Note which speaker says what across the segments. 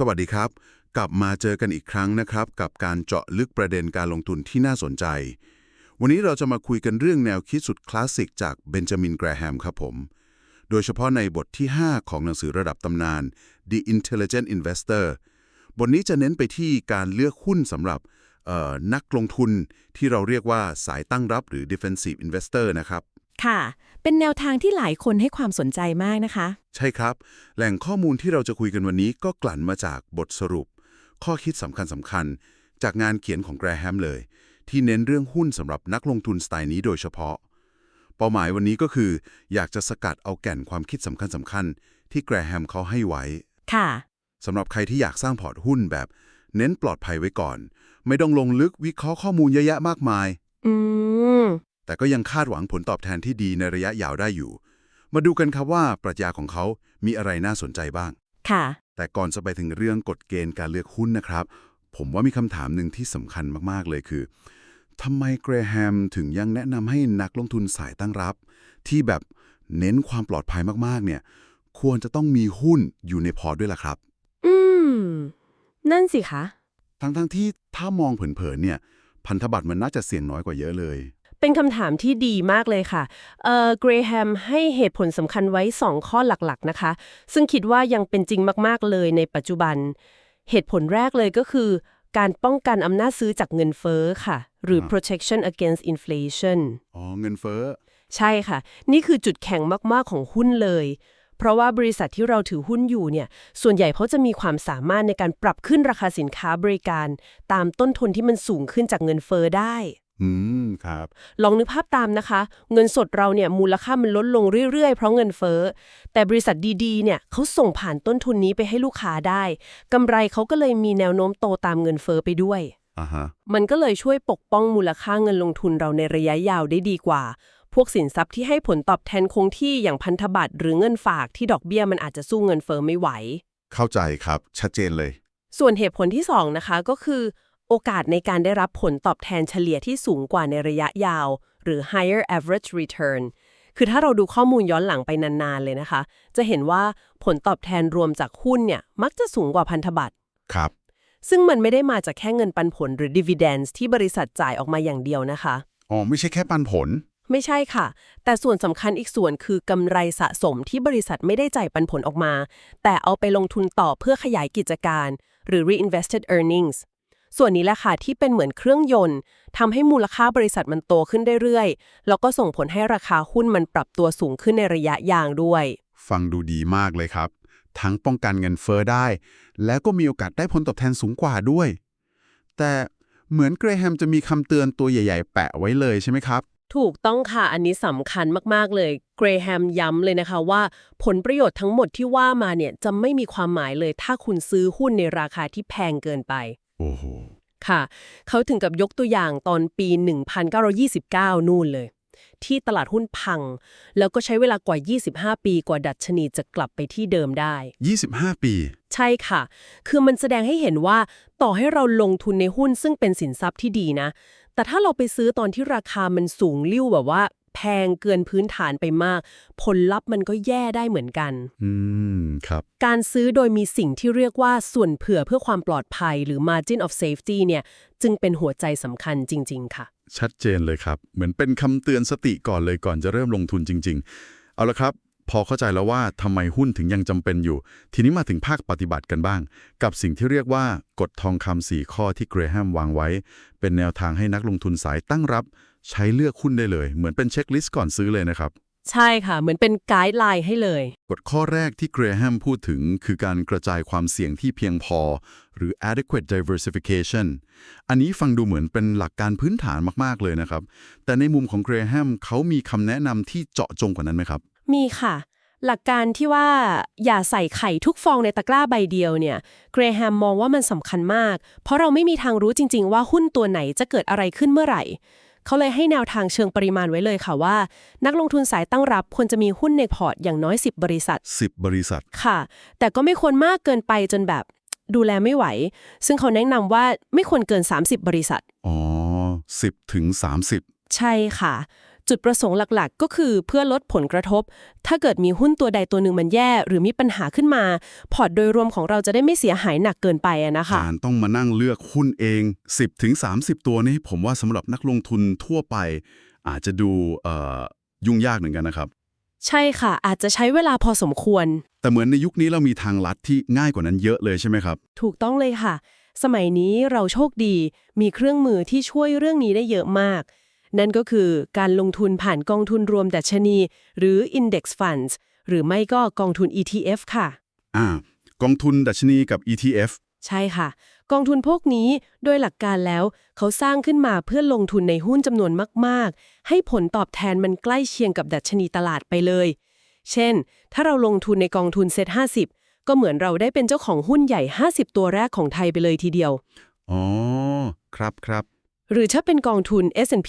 Speaker 1: สวัสดีครับ กลับมาเจอกันอีกครั้งนะครับ กับการเจาะลึกประเด็นการลงทุนที่น่าสนใจ วันนี้เราจะมาคุยกันเรื่องแนวคิดสุดคลาสสิกจากเบนจามินแกรแฮมครับผม โดยเฉพาะในบทที่ 5 ของหนังสือระดับตำนาน The Intelligent Investor บทนี้จะเน้นไปที่การเลือกหุ้นสำหรับนักลงทุนที่เราเรียกว่าสายตั้งรับหรือ defensive investor นะครับ
Speaker 2: ค่ะ เป็นแนวทางที่หลายคนให้ความสนใจมากนะคะ
Speaker 1: ใช่ครับ แหล่งข้อมูลที่เราจะคุยกันวันนี้ก็กลั่นมาจากบทสรุป ข้อคิดสำคัญสำคัญๆจากงานเขียนของแกรแฮมเลย ที่เน้นเรื่องหุ้นสำหรับนักลงทุนสไตล์นี้โดยเฉพาะ เป้าหมายวันนี้ก็คือ อยากจะสกัดเอาแก่นความคิดสำคัญสำคัญๆที่แกรแฮมเขาให้ไว้
Speaker 2: ค่ะ
Speaker 1: สำหรับใครที่อยากสร้างพอร์ตหุ้นแบบ เน้นปลอดภัยไว้ก่อน ไม่ต้องลงลึกวิเคราะห์ข้อมูลเยอะแยะมากมาย
Speaker 2: อืม
Speaker 1: แต่ก็ยังคาดหวังผลตอบแทนที่ดีในระยะยาวได้อยู่ มาดูกันครับว่าปรัชญาของเขามีอะไรน่าสนใจบ้าง
Speaker 2: ค่ะ
Speaker 1: แต่ก่อนจะไปถึงเรื่องกฎเกณฑ์การเลือกหุ้นนะครับ ผมว่ามีคำถามหนึ่งที่สำคัญมาก ๆ เลยคือทำไมเกรแฮมถึงยังแนะนำให้นักลงทุนสายตั้งรับ ที่แบบเน้นความปลอดภัยมาก ๆ เนี่ย ควรจะต้องมีหุ้นอยู่ในพอร์ตด้วยล่ะครับ
Speaker 2: อืม นั่นสิคะ
Speaker 1: ทั้งๆที่ถ้ามองเผินๆเนี่ย พันธบัตรมันน่าจะเสี่ยงน้อยกว่าเยอะเลย
Speaker 3: เป็นคำถามที่ดีมากเลยค่ะเอ่อเกรแฮมให้เหตุผลสำคัญไว้ 2 ข้อหลักๆนะคะ ซึ่งคิดว่ายังเป็นจริงมากๆเลยในปัจจุบัน เหตุผลแรกเลยก็คือ การป้องกันอำนาจซื้อจากเงินเฟ้อค่ะ หรือ
Speaker 1: ครับ
Speaker 3: protection against inflation
Speaker 1: อ๋อ เงินเฟ้อ
Speaker 3: ใช่ค่ะ นี่คือจุดแข็งมากๆของหุ้นเลย เพราะว่าบริษัทที่เราถือหุ้นอยู่เนี่ย ส่วนใหญ่เขาจะมีความสามารถในการปรับขึ้นราคาสินค้าบริการ ตามต้นทุนที่มันสูงขึ้นจากเงินเฟ้อได้
Speaker 1: อืมครับ
Speaker 3: ลองนึกภาพตามนะคะ เงินสดเราเนี่ยมูลค่ามันลดลงเรื่อยๆ เพราะเงินเฟ้อ แต่บริษัทดีๆ เนี่ยเขาส่งผ่านต้นทุนนี้ไปให้ลูกค้าได้กำไรเขาก็เลยมีแนวโน้มโตตามเงินเฟ้อไปด้วย
Speaker 1: อ่าฮะ
Speaker 3: มันก็เลยช่วยปกป้องมูลค่าเงินลงทุนเราในระยะยาวได้ดีกว่า พวกสินทรัพย์ที่ให้ผลตอบแทนคงที่อย่างพันธบัตรหรือเงินฝากที่ดอกเบี้ยมันอาจจะสู้เงินเฟ้อไม่ไหว
Speaker 1: เข้าใจครับ ชัดเจนเลย
Speaker 3: ส่วนเหตุผลที่2นะคะก็คือ โอกาสในการได้รับผลตอบแทนเฉลี่ยที่สูงกว่าในระยะยาว หรือ higher average return คือถ้าเราดูข้อมูลย้อนหลังไปนานๆเลยนะคะ จะเห็นว่าผลตอบแทนรวมจากหุ้นเนี่ย มักจะสูงกว่าพันธบัตร
Speaker 1: ครับ
Speaker 3: ซึ่งมันไม่ได้มาจากแค่เงินปันผลหรือ dividends ที่บริษัทจ่ายออกมาอย่างเดียวนะคะ
Speaker 1: อ๋อ ไม่ใช่แค่ปันผล
Speaker 3: ไม่ใช่ค่ะ แต่ส่วนสำคัญอีกส่วนคือกำไรสะสมที่บริษัทไม่ได้จ่ายปันผลออกมา แต่เอาไปลงทุนต่อเพื่อขยายกิจการ หรือ reinvested earnings ส่วนนี้แหละค่ะที่เป็นเหมือนเครื่องยนต์ทำให้มูลค่าบริษัทมันโตขึ้นเรื่อยๆ แล้วก็ส่งผลให้ราคาหุ้นมันปรับตัวสูงขึ้นในระยะยาวด้วย
Speaker 1: ฟังดูดีมากเลยครับ ทั้งป้องกันเงินเฟอ้อได้ แล้วก็มีโอกาสได้ผลตอบแทนสูงกว่าด้วย แต่เหมือนเกรแฮมจะมีคำเตือนตัวใหญ่ ๆ แปะไว้เลยใช่ไหมครับ
Speaker 3: ถูกต้องค่ะ อันนี้สำคัญมากๆเลย เกรแฮมย้ำเลยนะคะว่า ผลประโยชน์ทั้งหมดที่ว่ามาเนี่ยจะไม่มีความหมายเลยถ้าคุณซื้อหุ้นในราคาที่แพงเกินไป
Speaker 1: โอ้โห
Speaker 3: ค่ะ เขาถึงกับยกตัวอย่างตอนปี 1929 นู่นเลย ที่ตลาดหุ้นพัง แล้วก็ใช้เวลากว่า 25 ปีกว่าดัชนีจะกลับไปที่เดิมได้
Speaker 1: 25 ปี
Speaker 3: ใช่ค่ะ คือมันแสดงให้เห็นว่าต่อให้เราลงทุนในหุ้นซึ่งเป็นสินทรัพย์ที่ดีนะ แต่ถ้าเราไปซื้อตอนที่ราคามันสูงลิ่วแบบว่าแพงเกินพื้นฐานไปมาก ผลลัพธ์มันก็แย่ได้เหมือนกัน
Speaker 1: อืม ครับ
Speaker 3: การซื้อโดยมีสิ่งที่เรียกว่าส่วนเผื่อเพื่อความปลอดภัยหรือ margin of safety เนี่ย จึงเป็นหัวใจสำคัญจริง ๆ ค่ะ
Speaker 1: ชัดเจนเลยครับ เหมือนเป็นคำเตือนสติก่อนเลยก่อนจะเริ่มลงทุนจริง ๆ เอาละครับ พอเข้าใจแล้วว่าทำไมหุ้นถึงยังจำเป็นอยู่ ทีนี้มาถึงภาคปฏิบัติกันบ้าง กับสิ่งที่เรียกว่ากฎทองคำสี่ข้อที่เกรแฮมวางไว้ เป็นแนวทางให้นักลงทุนสายตั้งรับ ใช้เลือกหุ้นได้เลย เหมือนเป็นเช็คลิสต์ก่อนซื้อเลยนะครับ
Speaker 3: ใช่ค่ะ เหมือนเป็นไกด์ไลน์ให้เลย
Speaker 1: กฎข้อแรกที่เกรแฮมพูดถึงคือการกระจายความเสี่ยงที่เพียงพอ หรือ adequate diversification อันนี้ฟังดูเหมือนเป็นหลักการพื้นฐานมากๆเลยนะครับ แต่ในมุมของเกรแฮมเขามีคำแนะนำที่เจาะจงกว่านั้นไหมครับ
Speaker 3: มีค่ะหลักการที่ว่าอย่าใส่ไข่ทุกฟองในตะกร้าใบเดียวเนี่ยเกรแฮมมองว่ามันสำคัญมาก เพราะเราไม่มีทางรู้จริง ๆ ว่าหุ้นตัวไหนจะเกิดอะไรขึ้นเมื่อไหร่ เขาเลยให้แนวทางเชิงปริมาณไว้เลยค่ะว่า นักลงทุนสายตั้งรับควรจะมีหุ้นในพอร์ตอย่างน้อย 10 บริษัท
Speaker 1: 10 บริษัท
Speaker 3: ค่ะ แต่ก็ไม่ควรมากเกินไปจนแบบดูแลไม่ไหว ซึ่งเขาแนะนำว่าไม่ควรเกิน 30 บริษัท
Speaker 1: อ๋อ10ถึง30
Speaker 3: ใช่ค่ะ จุดประสงค์หลักๆ ก็คือเพื่อลดผลกระทบ ถ้าเกิดมีหุ้นตัวใดตัวหนึ่งมันแย่ หรือมีปัญหาขึ้นมา พอร์ตโดยรวมของเราจะได้ไม่เสียหายหนักเกินไปอะนะคะ
Speaker 4: การต้องมานั่งเลือกหุ้นเอง 10ถึง30 ตัวนี่ผมว่าสำหรับนักลงทุนทั่วไป อาจจะดูเอ่อยุ่งยากเหมือนกันนะครับ
Speaker 3: ใช่ค่ะ อาจจะใช้เวลาพอสมควร
Speaker 4: แต่เหมือนในยุคนี้เรามีทางลัดที่ง่ายกว่านั้นเยอะเลยใช่ไหมครับ
Speaker 3: ถูกต้องเลยค่ะ สมัยนี้เราโชคดี มีเครื่องมือที่ช่วยเรื่องนี้ได้เยอะมาก นั่นก็คือการลงทุนผ่านกองทุนรวมดัชนี หรือ Index Funds หรือไม่ก็กองทุน ETF ค่ะ
Speaker 4: อ่ากองทุนดัชนีกับ ETF
Speaker 3: ใช่ค่ะ กองทุนพวกนี้โดยหลักการแล้ว เขาสร้างขึ้นมาเพื่อลงทุนในหุ้นจำนวนมาก ๆ ให้ผลตอบแทนมันใกล้เคียงกับดัชนีตลาดไปเลย เช่น ถ้าเราลงทุนในกองทุนเซ็ต50ก็เหมือนเราได้เป็นเจ้าของหุ้นใหญ่ 50 ตัวแรกของไทยไปเลยทีเดียว
Speaker 4: อ๋อ ครับครับ
Speaker 3: หรือถ้าเป็นกองทุน S&P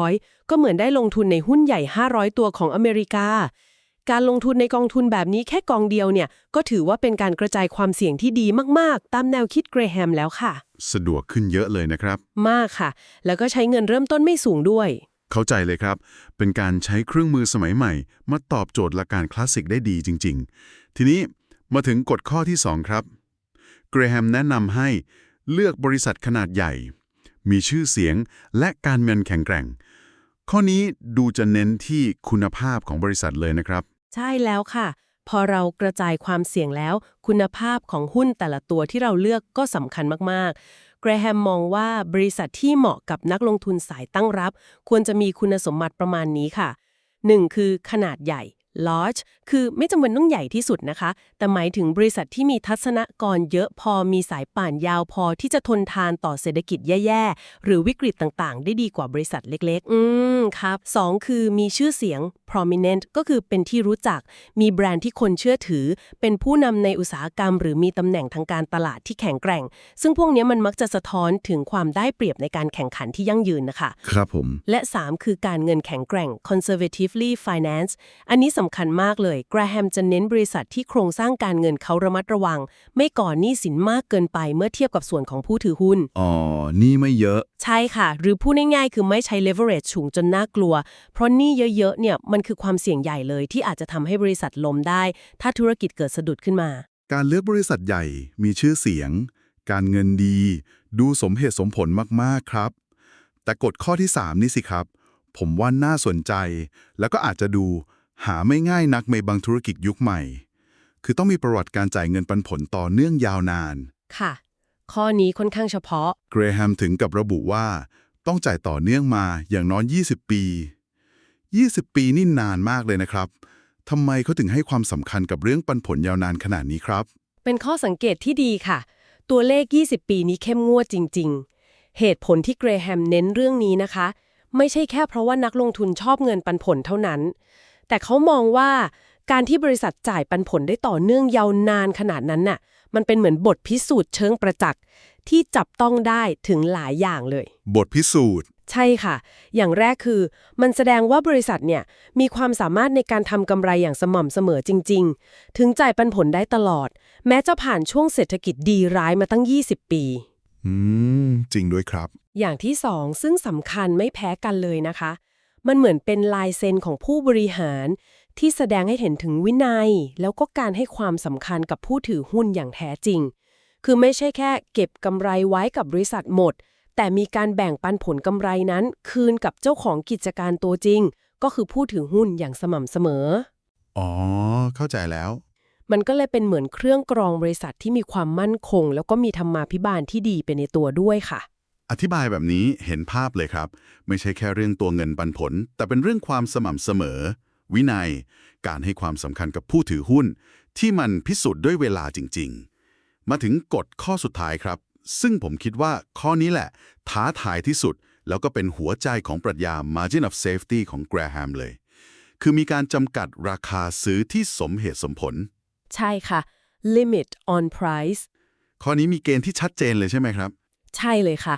Speaker 3: 500 ก็เหมือนได้ลงทุนในหุ้นใหญ่ 500 ตัวของอเมริกา การลงทุนในกองทุนแบบนี้แค่กองเดียวเนี่ย ก็ถือว่าเป็นการกระจายความเสี่ยงที่ดีมาก ๆ ตามแนวคิดเกรแฮมแล้วค่ะ
Speaker 4: สะดวกขึ้นเยอะเลยนะครับ
Speaker 3: มากค่ะ แล้วก็ใช้เงินเริ่มต้นไม่สูงด้วย
Speaker 1: เข้าใจเลยครับ เป็นการใช้เครื่องมือสมัยใหม่ มาตอบโจทย์หลักการคลาสสิกได้ดีจริง ๆ ทีนี้มาถึงกฎข้อที่ 2 ครับ เกรแฮมแนะนำให้เลือกบริษัทขนาดใหญ่ มีชื่อเสียง และการเงินแข็งแกร่ง ข้อนี้ดูจะเน้นที่คุณภาพของบริษัทเลยนะครับ
Speaker 3: ใช่แล้วค่ะ พอเรากระจายความเสี่ยงแล้ว คุณภาพของหุ้นแต่ละตัวที่เราเลือกก็สำคัญมากๆเกรแฮมมองว่าบริษัทที่เหมาะกับนักลงทุนสายตั้งรับ ควรจะมีคุณสมบัติประมาณนี้ค่ะ 1. คือขนาดใหญ่ large คือไม่จำเป็นต้องใหญ่ที่สุดนะคะ แต่หมายถึงบริษัทที่มีทัศนกรเยอะพอมีสายป่านยาวพอที่จะทนทานต่อเศรษฐกิจแย่ๆ หรือวิกฤตต่างๆ ได้ดีกว่าบริษัทเล็กๆ อืมครับ 2. คือมีชื่อเสียง prominent ก็คือเป็นที่รู้จัก มีแบรนด์ที่คนเชื่อถือ เป็นผู้นำในอุตสาหกรรม หรือมีตำแหน่งทางการตลาดที่แข็งแกร่ง ซึ่งพวกเนี้ยมันมักจะสะท้อนถึงความได้เปรียบในการแข่งขันที่ยั่งยืนนะคะ
Speaker 4: ครับผม
Speaker 3: และ 3 คือการเงินแข็งแกร่ง conservatively finance อันนี้สำคัญมากเลยกราแฮมจะเน้นบริษัทที่โครงสร้างการเงินเขาระมัดระวัง ไม่ก่อหนี้สินมากเกินไปเมื่อเทียบกับส่วนของผู้ถือหุ้น
Speaker 4: อ๋อ นี่ไม่เยอะ
Speaker 3: ใช่ค่ะ หรือพูดง่ายๆ คือไม่ใช้ leverage สูงจนน่ากลัว เพราะหนี้เยอะๆ เนี่ย มันคือความเสี่ยงใหญ่เลยที่อาจจะทำให้บริษัทล้มได้ ถ้าธุรกิจเกิดสะดุดขึ้นมา
Speaker 4: การเลือกบริษัทใหญ่ มีชื่อเสียง การเงินดี ดูสมเหตุสมผลมากๆ ครับ แต่กฎข้อที่ 3 นี่สิครับ ผมว่าน่าสนใจ แล้วก็อาจจะดู หาไม่ง่ายนักในบางธุรกิจยุคใหม่ คือต้องมีประวัติการจ่ายเงินปันผลต่อเนื่องยาวนาน
Speaker 3: ค่ะ ข้อนี้ค่อนข้างเฉพาะ
Speaker 4: เกรแฮมถึงกับระบุว่า ต้องจ่ายต่อเนื่องมาอย่างน้อย 20 ปี 20 ปีนี่นานมากเลยนะครับทำไมเขาถึงให้ความสำคัญกับเรื่องปันผลยาวนานขนาดนี้ครับ
Speaker 3: เป็นข้อสังเกตที่ดีค่ะ ตัวเลข 20 ปีนี้เข้มงวดจริง ๆ เหตุผลที่เกรแฮมเน้นเรื่องนี้นะคะ ไม่ใช่แค่เพราะว่านักลงทุนชอบเงินปันผลเท่านั้น แต่เขามองว่าการที่บริษัทจ่ายปันผลได้ต่อเนื่องยาวนานขนาดนั้นน่ะ มันเป็นเหมือนบทพิสูจน์เชิงประจักษ์ที่จับต้องได้ถึงหลายอย่างเลย
Speaker 4: บทพิสูจน์
Speaker 3: ใช่ค่ะ อย่างแรกคือ มันแสดงว่าบริษัทเนี่ยมีความสามารถในการทำกำไรอย่างสม่ำเสมอจริง ๆ ถึงจ่ายปันผลได้ตลอด แม้จะผ่านช่วงเศรษฐกิจดีร้ายมาตั้ง 20 ปี
Speaker 4: อืม จริงด้วยครับ
Speaker 3: อย่างที่สองซึ่งสำคัญไม่แพ้กันเลยนะคะ มันเหมือนเป็นลายเซ็นของผู้บริหาร ที่แสดงให้เห็นถึงวินัย แล้วก็การให้ความสำคัญกับผู้ถือหุ้นอย่างแท้จริง คือไม่ใช่แค่เก็บกำไรไว้กับบริษัทหมด แต่มีการแบ่งปันผลกำไรนั้น คืนกับเจ้าของกิจการตัวจริง ก็คือผู้ถือหุ้นอย่างสม่ำเสมอ
Speaker 4: อ๋อ เข้าใจแล้ว
Speaker 3: มันก็เลยเป็นเหมือนเครื่องกรองบริษัทที่มีความมั่นคง แล้วก็มีธรรมาภิบาลที่ดีไปในตัวด้วยค่ะ
Speaker 1: อธิบายแบบนี้เห็นภาพเลยครับ ไม่ใช่แค่เรื่องตัวเงินปันผล แต่เป็นเรื่องความสม่ำเสมอ วินัย การให้ความสำคัญกับผู้ถือหุ้น ที่มันพิสูจน์ด้วยเวลาจริง ๆ มาถึงกฎข้อสุดท้ายครับ ซึ่งผมคิดว่าข้อนี้แหละ ท้าทายที่สุด แล้วก็เป็นหัวใจของปรัชญา Margin of Safety ของ Graham เลย คือมีการจำกัดราคาซื้อที่สมเหตุสมผล
Speaker 3: ใช่ค่ะ limit on price
Speaker 1: ข้อนี้มีเกณฑ์ที่ชัดเจนเลยใช่ไหมครับ
Speaker 3: ใช่เลยค่ะ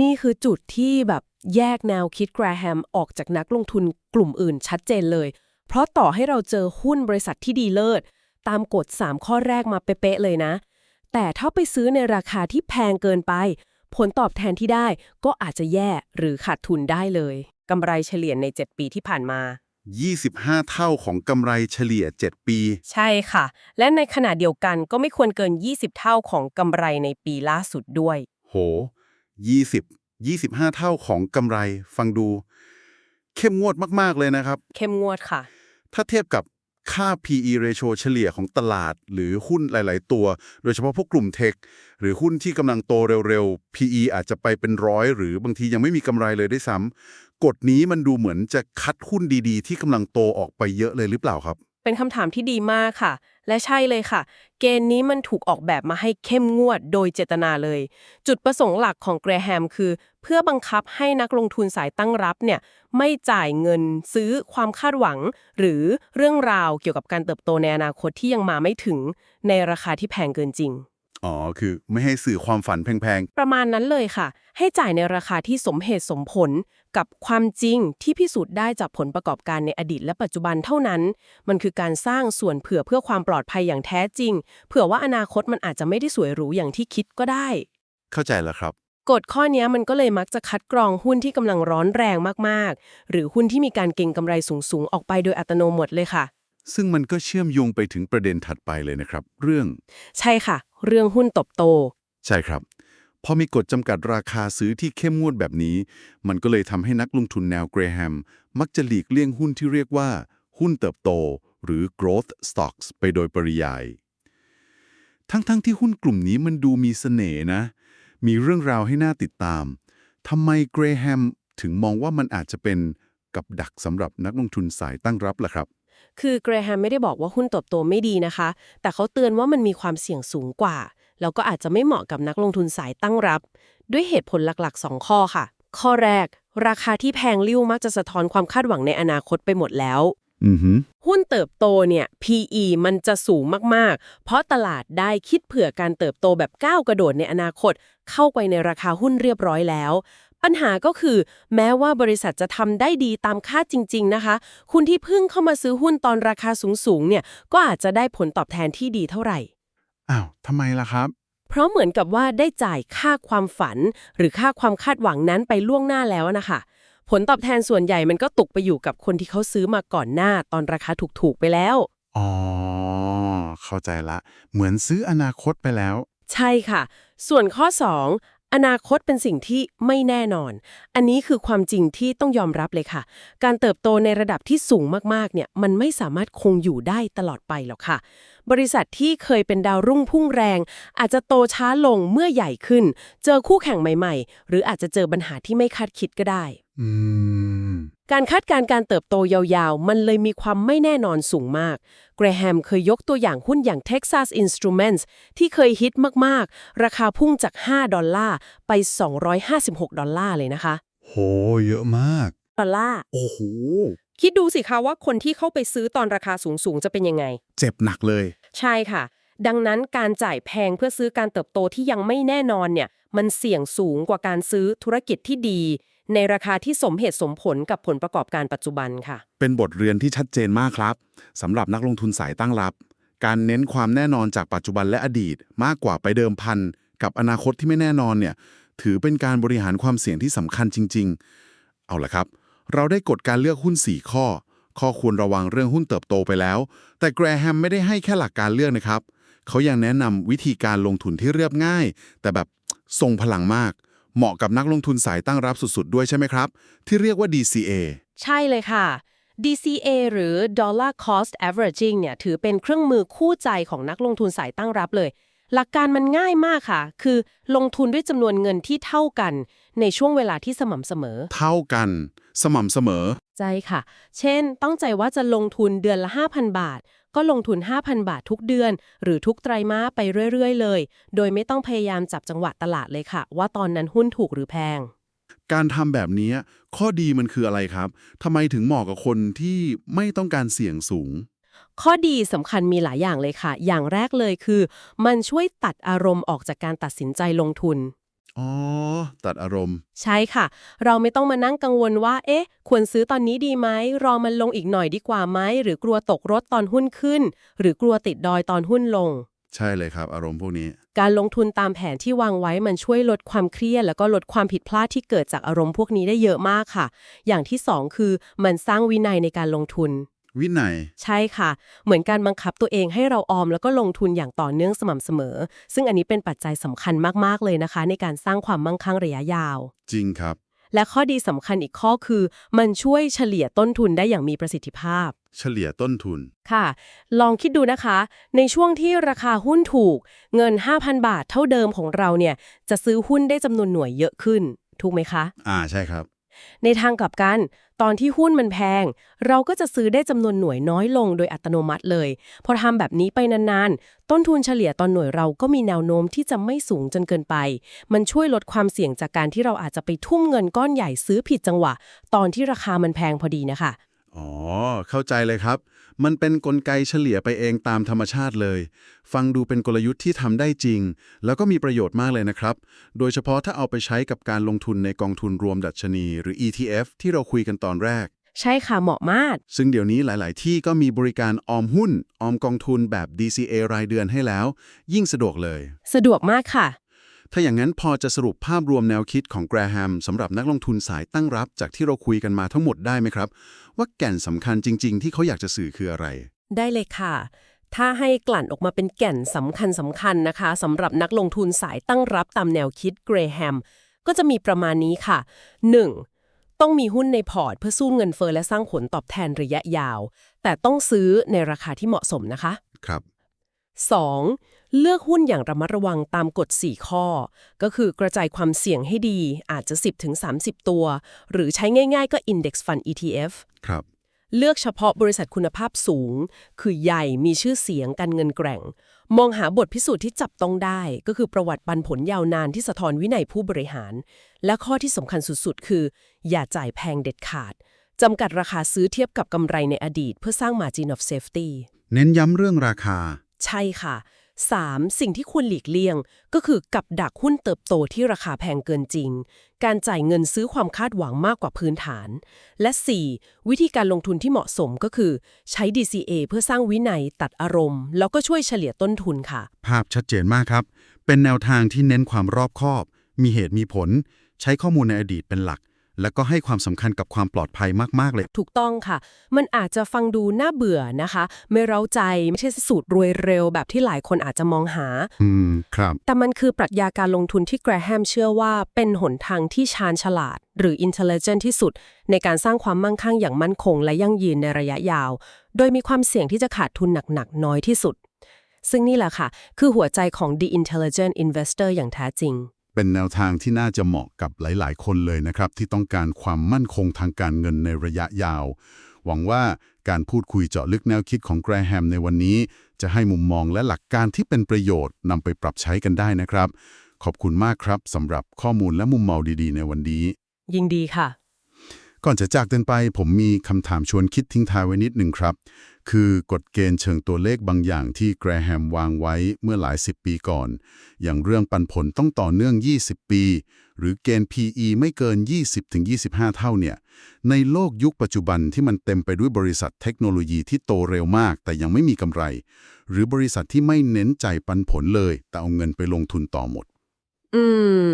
Speaker 3: นี่คือจุดที่แบบแยกแนวคิดแกรแฮมออกจากนักลงทุนกลุ่มอื่นชัดเจนเลย เพราะต่อให้เราเจอหุ้นบริษัทที่ดีเลิศ ตามกฎ 3 ข้อแรกมาเป๊ะๆเลยนะ แต่ถ้าไปซื้อในราคาที่แพงเกินไป ผลตอบแทนที่ได้ก็อาจจะแย่หรือขาดทุนได้เลยกำไรเฉลี่ยใน 7 ปีที่ผ่านมา
Speaker 1: 25 เท่าของกำไรเฉลี่ย 7 ปี
Speaker 3: ใช่ค่ะ และในขณะเดียวกันก็ไม่ควรเกิน 20 เท่าของกำไรในปีล่าสุดด้วย
Speaker 1: โห 20 25 เท่าของกำไรฟังดู เข้มงวดมากๆเลยนะครับ
Speaker 3: เข้มงวดค่ะ
Speaker 1: ถ้าเทียบกับค่า PE ratio เฉลี่ยของตลาด หรือหุ้นหลาย ๆ ตัว โดยเฉพาะพวกกลุ่มเทค หรือหุ้นที่กำลังโตเร็ว ๆ PE อาจจะไปเป็นร้อย หรือบางทียังไม่มีกำไรเลยด้วยซ้ำกฎนี้มันดูเหมือนจะคัดหุ้นดี ๆ ที่กำลังโตออกไปเยอะเลยหรือเปล่าครับ
Speaker 3: เป็นคำถามที่ดีมากค่ะ และใช่เลยค่ะ เกณฑ์นี้มันถูกออกแบบมาให้เข้มงวดโดยเจตนาเลย จุดประสงค์หลักของแกรแฮมคือ เพื่อบังคับให้นักลงทุนสายตั้งรับเนี่ยไม่จ่ายเงินซื้อความคาดหวัง หรือเรื่องราวเกี่ยวกับการเติบโตในอนาคตที่ยังมาไม่ถึง ในราคาที่แพงเกินจริง
Speaker 1: อ๋อ คือไม่ให้สื่อความฝันแพง
Speaker 3: ประมาณนั้นเลยค่ะ ให้จ่ายในราคาที่สมเหตุสมผลกับความจริงที่พิสูจน์ได้จากผลประกอบการในอดีตและปัจจุบันเท่านั้น มันคือการสร้างส่วนเผื่อเพื่อความปลอดภัยอย่างแท้จริง เผื่อว่าอนาคตมันอาจจะไม่ได้สวยหรูอย่างที่คิดก็ได้
Speaker 1: ๆ เข้าใจแล้วครับ
Speaker 3: กฎข้อนี้มันก็เลยมักจะคัดกรองหุ้นที่กำลังร้อนแรงมากๆ หรือหุ้นที่มีการเก็งกำไรสูงๆ ออกไปโดยอัตโนมัติเลยค่ะ
Speaker 1: ซึ่งมันก็เชื่อมโยงไปถึงประเด็นถัดไปเลยนะครับ เรื่อง
Speaker 3: ใช่ค่ะ เรื่องหุ้นตบโต
Speaker 1: ใช่ครับ พอมีกฎจำกัดราคาซื้อที่เข้มงวดแบบนี้ มันก็เลยทำให้นักลงทุนแนวเกรแฮม มักจะหลีกเลี่ยงหุ้นที่เรียกว่า หุ้นเติบโต หรือ growth stocks ไปโดยปริยาย ทั้งๆทที่หุ้นกลุ่มนี้มันดูมีเสน่ห์นะ มีเรื่องราวให้น่าติดตามทำไมเกรแฮมถึงมองว่ามันอาจจะเป็นกับดักสำหรับนักลงทุนสายตั้งรับล่ะครับ
Speaker 3: คือเกรแฮมไม่ได้บอกว่าหุ้นเติบโตไม่ดีนะคะ แต่เขาเตือนว่ามันมีความเสี่ยงสูงกว่า แล้วก็อาจจะไม่เหมาะกับนักลงทุนสายตั้งรับ ด้วยเหตุผลหลักๆ 2 ข้อค่ะ ข้อแรก ราคาที่แพงลิ้วมักจะสะท้อนความคาดหวังในอนาคตไปหมดแล้ว
Speaker 1: อือหือ
Speaker 3: หุ้นเติบโตเนี่ย PE มันจะสูงมากๆ เพราะตลาดได้คิดเผื่อการเติบโตแบบก้าวกระโดดในอนาคต เข้าไปในราคาหุ้นเรียบร้อยแล้ว ปัญหาก็คือ แม้ว่าบริษัทจะทำได้ดีตามคาดจริง ๆ นะคะ คุณที่เพิ่งเข้ามาซื้อหุ้นตอนราคาสูงๆเนี่ยก็อาจจะได้ผลตอบแทนที่ดีเท่าไหร่
Speaker 1: อ้าวทำไมล่ะครับ
Speaker 3: เพราะเหมือนกับว่าได้จ่ายค่าความฝัน หรือค่าความคาดหวังนั้นไปล่วงหน้าแล้วนะคะ ผลตอบแทนส่วนใหญ่มันก็ตกไปอยู่กับคนที่เขาซื้อมาก่อนหน้าตอนราคาถูกๆไปแล้ว
Speaker 1: อ๋อ เข้าใจละ เหมือนซื้ออนาคตไปแล้ว
Speaker 3: ใช่ค่ะ ส่วนข้อ 2 อนาคตเป็นสิ่งที่ไม่แน่นอน อันนี้คือความจริงที่ต้องยอมรับเลยค่ะ การเติบโตในระดับที่สูงมากๆ เนี่ย มันไม่สามารถคงอยู่ได้ตลอดไปหรอกค่ะ บริษัทที่เคยเป็นดาวรุ่งพุ่งแรง อาจจะโตช้าลงเมื่อใหญ่ขึ้น เจอคู่แข่งใหม่ ๆ หรืออาจจะเจอปัญหาที่ไม่คาดคิดก็ได้
Speaker 1: อืม
Speaker 3: การคาดการณ์การเติบโตยาวๆ มันเลยมีความไม่แน่นอนสูงมาก เกรแฮมเคยยกตัวอย่างหุ้นอย่าง Texas Instruments ที่เคยฮิตมากๆ ราคาพุ่งจาก 5 ดอลลาร์ ไป 256 ดอลลาร์เลยนะคะ
Speaker 1: โห เยอะมาก
Speaker 3: ดอลลาร์
Speaker 1: โอ้โห
Speaker 3: คิดดูสิคะว่าคนที่เข้าไปซื้อตอนราคาสูงๆ จะเป็นยังไง
Speaker 1: เจ็บหนักเลย
Speaker 3: ใช่ค่ะ ดังนั้นการจ่ายแพงเพื่อซื้อการเติบโตที่ยังไม่แน่นอนเนี่ย มันเสี่ยงสูงกว่าการซื้อธุรกิจที่ดี ในราคาที่สมเหตุสมผลกับผลประกอบการปัจจุบันค่ะ
Speaker 1: เป็นบทเรียนที่ชัดเจนมากครับสำหรับนักลงทุนสายตั้งรับ การเน้นความแน่นอนจากปัจจุบันและอดีต มากกว่าไปเดิมพันกับอนาคตที่ไม่แน่นอนเนี่ยถือเป็นการบริหารความเสี่ยงที่สำคัญจริง ๆ เอาละครับ เราได้กฎการเลือกหุ้น 4 ข้อ ข้อควรระวังเรื่องหุ้นเติบโตไปแล้ว แต่แกรแฮมไม่ได้ให้แค่หลักการเลือกนะครับ เขายังแนะนำวิธีการลงทุนที่เรียบง่าย แต่แบบทรงพลังมาก เหมาะกับนักลงทุนสายตั้งรับสุดๆ ด้วยใช่ไหมครับ ที่เรียกว่า DCA
Speaker 3: ใช่เลยค่ะ DCA หรือ Dollar Cost Averaging เนี่ยถือเป็นเครื่องมือคู่ใจของนักลงทุนสายตั้งรับเลย หลักการมันง่ายมากค่ะ คือลงทุนด้วยจำนวนเงินที่เท่ากัน ในช่วงเวลาที่สม่ำเสมอ
Speaker 1: เท่ากัน สม่ำเสมอ
Speaker 3: ใช่ค่ะ เช่นตั้งใจว่าจะลงทุนเดือนละ 5,000 บาท ก็ลงทุน 5,000 บาททุกเดือน หรือทุกไตรมาสไปเรื่อย ๆ เลย โดยไม่ต้องพยายามจับจังหวะตลาดเลยค่ะ ว่าตอนนั้นหุ้นถูกหรือแพง
Speaker 1: การทำแบบนี้ข้อดีมันคืออะไรครับทำไมถึงเหมาะกับคนที่ไม่ต้องการเสี่ยงสูง
Speaker 3: ข้อดีสำคัญมีหลายอย่างเลยค่ะ อย่างแรกเลยคือ มันช่วยตัดอารมณ์ออกจากการตัดสินใจลงทุน
Speaker 1: อ๋อ ตัดอารมณ์
Speaker 3: ใช่ค่ะ เราไม่ต้องมานั่งกังวลว่า เอ๊ะ ควรซื้อตอนนี้ดีไหม รอมันลงอีกหน่อยดีกว่าไหม หรือกลัวตกรถตอนหุ้นขึ้น หรือกลัวติดดอยตอนหุ้นลง
Speaker 1: ใช่เลยครับ อารมณ์พวกนี้
Speaker 3: การลงทุนตามแผนที่วางไว้มันช่วยลดความเครียด แล้วก็ลดความผิดพลาดที่เกิดจากอารมณ์พวกนี้ได้เยอะมากค่ะ อย่างที่สองคือมันสร้างวินัยในการลงทุน
Speaker 1: วินัย
Speaker 3: ใช่ค่ะ เหมือนการบังคับตัวเองให้เราออมแล้วก็ลงทุนอย่างต่อเนื่องสม่ำเสมอ ซึ่งอันนี้เป็นปัจจัยสำคัญมากๆเลยนะคะ ในการสร้างความมั่งคั่งระยะยาว
Speaker 1: จริงครับ
Speaker 3: และข้อดีสำคัญอีกข้อคือ มันช่วยเฉลี่ยต้นทุนได้อย่างมีประสิทธิภาพ
Speaker 1: เฉลี่ยต้นทุน
Speaker 3: ค่ะ ลองคิดดูนะคะ ในช่วงที่ราคาหุ้นถูก เงิน 5,000 บาทเท่าเดิมของเราเนี่ยจะซื้อหุ้นได้จำนวนหน่วยเยอะขึ้น ถูกไหมคะ
Speaker 1: อ่าใช่ครับ
Speaker 3: ในทางกลับกัน ตอนที่หุ้นมันแพง เราก็จะซื้อได้จำนวนหน่วยน้อยลงโดยอัตโนมัติเลย พอทำแบบนี้ไปนานๆ ต้นทุนเฉลี่ยตอนหน่วยเราก็มีแนวโน้มที่จะไม่สูงจนเกินไป มันช่วยลดความเสี่ยงจากการที่เราอาจจะไปทุ่มเงินก้อนใหญ่ซื้อผิดจังหวะ ตอนที่ราคามันแพงพอดีนะคะ
Speaker 1: อ๋อ เข้าใจเลยครับ มันเป็นนกลไกเฉลี่ยไปเองตามธรรมชาติเลย ฟังดูเป็นกลยุทธ์ที่ทำได้จริง แล้วก็มีประโยชน์มากเลยนะครับ โดยเฉพาะถ้าเอาไปใช้กับการลงทุนในกองทุนรวมดัชนี หรือ ETF ที่เราคุยกันตอนแรก
Speaker 3: ใช่ค่ะเหมาะมาก
Speaker 1: ซึ่งเดี๋ยวนี้หลาย ๆ ที่ก็มีบริการออมหุ้น ออมกองทุนแบบ DCA รายเดือนให้แล้ว ยิ่งสะดวกเลย
Speaker 3: สะดวกมากค่ะ
Speaker 1: ถ้าอย่างนั้นพอจะสรุปภาพรวมแนวคิดของแกรแฮมสำหรับนักลงทุนสายตั้งรับจากที่เราคุยกันมาทั้งหมดได้ไหมครับ ว่าแก่นสำคัญจริง ๆ ที่เขาอยากจะสื่อคืออะไร
Speaker 3: ได้เลยค่ะ ถ้าให้กลั่นออกมาเป็นแก่นสำคัญสำคัญนะคะสำหรับนักลงทุนสายตั้งรับตามแนวคิดเกรแฮมก็จะมีประมาณนี้ค่ะ 1. ต้องมีหุ้นในพอร์ตเพื่อสู้เงินเฟ้อและสร้างผลตอบแทนระยะยาว แต่ต้องซื้อในราคาที่เหมาะสมนะคะ
Speaker 1: ครับ
Speaker 3: 2. เลือกหุ้นอย่างระมัดระวังตามกฎ 4 ข้อ ก็คือกระจายความเสี่ยงให้ดีอาจจะ 10-30 ตัว หรือใช้ง่ายๆ ก็ Index Fund ETF
Speaker 1: ครับ
Speaker 3: เลือกเฉพาะบริษัทคุณภาพสูง คือใหญ่มีชื่อเสียงการเงินแกร่ง มองหาบทพิสูจน์ที่จับต้องได้ ก็คือประวัติปันผลยาวนานที่สะท้อนวินัยผู้บริหาร และข้อที่สำคัญสุดๆ คือ อย่าจ่ายแพงเด็ดขาดจำกัดราคาซื้อเทียบกับกำไรในอดีต เพื่อสร้าง margin of safety
Speaker 1: เน้นย้ำเรื่องราคา
Speaker 3: ใช่ค่ะ 3. สิ่งที่ควรหลีกเลี่ยง ก็คือกับดักหุ้นเติบโตที่ราคาแพงเกินจริง การจ่ายเงินซื้อความคาดหวังมากกว่าพื้นฐาน และ 4. วิธีการลงทุนที่เหมาะสมก็คือ ใช้ DCA เพื่อสร้างวินัยตัดอารมณ์ แล้วก็ช่วยเฉลี่ยต้นทุนค่ะ
Speaker 1: ภาพชัดเจนมากครับ เป็นแนวทางที่เน้นความรอบคอบ มีเหตุมีผล ใช้ข้อมูลในอดีตเป็นหลัก แล้วก็ให้ความสำคัญกับความปลอดภัยมาก ๆ เลย
Speaker 3: ถูกต้องค่ะ มันอาจจะฟังดูน่าเบื่อนะคะ ไม่เร้าใจ ไม่ใช่สูตรรวยเร็วแบบที่หลายคนอาจจะมองหา
Speaker 1: อืม ครับ
Speaker 3: แต่มันคือปรัชญาการลงทุนที่แกรแฮมเชื่อว่าเป็นหนทางที่ชาญฉลาด หรือ intelligent ที่สุด ในการสร้างความมั่งคั่งอย่างมั่นคง และยั่งยืนในระยะยาว โดยมีความเสี่ยงที่จะขาดทุนหนักๆน้อยที่สุด ซึ่งนี่แหละค่ะ คือหัวใจของ The Intelligent Investor อย่างแท้จริง
Speaker 1: เป็นแนวทางที่น่าจะเหมาะกับหลาย ๆ คนเลยนะครับ ที่ต้องการความมั่นคงทางการเงินในระยะยาว หวังว่าการพูดคุยเจาะลึกแนวคิดของแกรแฮมในวันนี้ จะให้มุมมองและหลักการที่เป็นประโยชน์นำไปปรับใช้กันได้นะครับ ขอบคุณมากครับสำหรับข้อมูลและมุมมองดี ๆ ในวันนี้
Speaker 3: ยินดีค่ะ
Speaker 1: ก่อนจะจากกันไป ผมมีคำถามชวนคิดทิ้งท้ายไว้นิดหนึ่งครับ คือกฎเกณฑ์เชิงตัวเลขบางอย่างที่แกรแฮมวางไว้เมื่อหลายสิบปีก่อน อย่างเรื่องปันผลต้องต่อเนื่อง 20 ปี หรือเกณฑ์ PE ไม่เกิน 20-25 เท่าเนี่ย ในโลกยุคปัจจุบันที่มันเต็มไปด้วยบริษัทเทคโนโลยีที่โตเร็วมาก แต่ยังไม่มีกำไร หรือบริษัทที่ไม่เน้นใจายปันผลเลย แต่เอาเงินไปลงทุนต่อหมด
Speaker 3: อื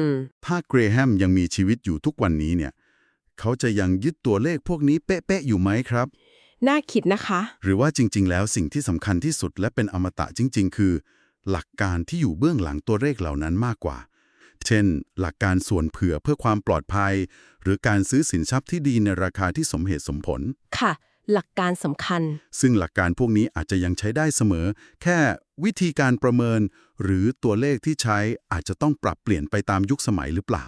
Speaker 3: ม
Speaker 1: ถ้าเกรแฮมยังมีชีวิตอยู่ทุกวันนี้เนี่ย เขาจะยังยึดตัวเลขพวกนี้เป๊ะๆอยู่ไหมครับ
Speaker 2: น่าคิดนะคะ
Speaker 1: หรือว่าจริง ๆ แล้วสิ่งที่สำคัญที่สุดและเป็นอมตะจริง ๆ คือ หลักการที่อยู่เบื้องหลังตัวเลขเหล่านั้นมากกว่า เช่น หลักการส่วนเผื่อเพื่อความปลอดภัย หรือการซื้อสินทรัพย์ที่ดีในราคาที่สมเหตุสมผล
Speaker 3: ค่ะ หลักการสำคัญ
Speaker 1: ซึ่งหลักการพวกนี้อาจจะยังใช้ได้เสมอ แค่วิธีการประเมิน หรือตัวเลขที่ใช้อาจจะต้องปรับเปลี่ยนไปตามยุคสมัยหรือเปล่า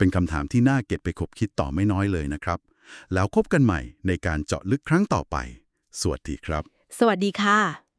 Speaker 1: เป็นคำถามที่น่าเก็บไปคบคิดต่อไม่น้อยเลยนะครับ แล้วพบกันใหม่ในการเจาะลึกครั้งต่อไป สวัสดีครับ
Speaker 3: สวัสดีค่ะ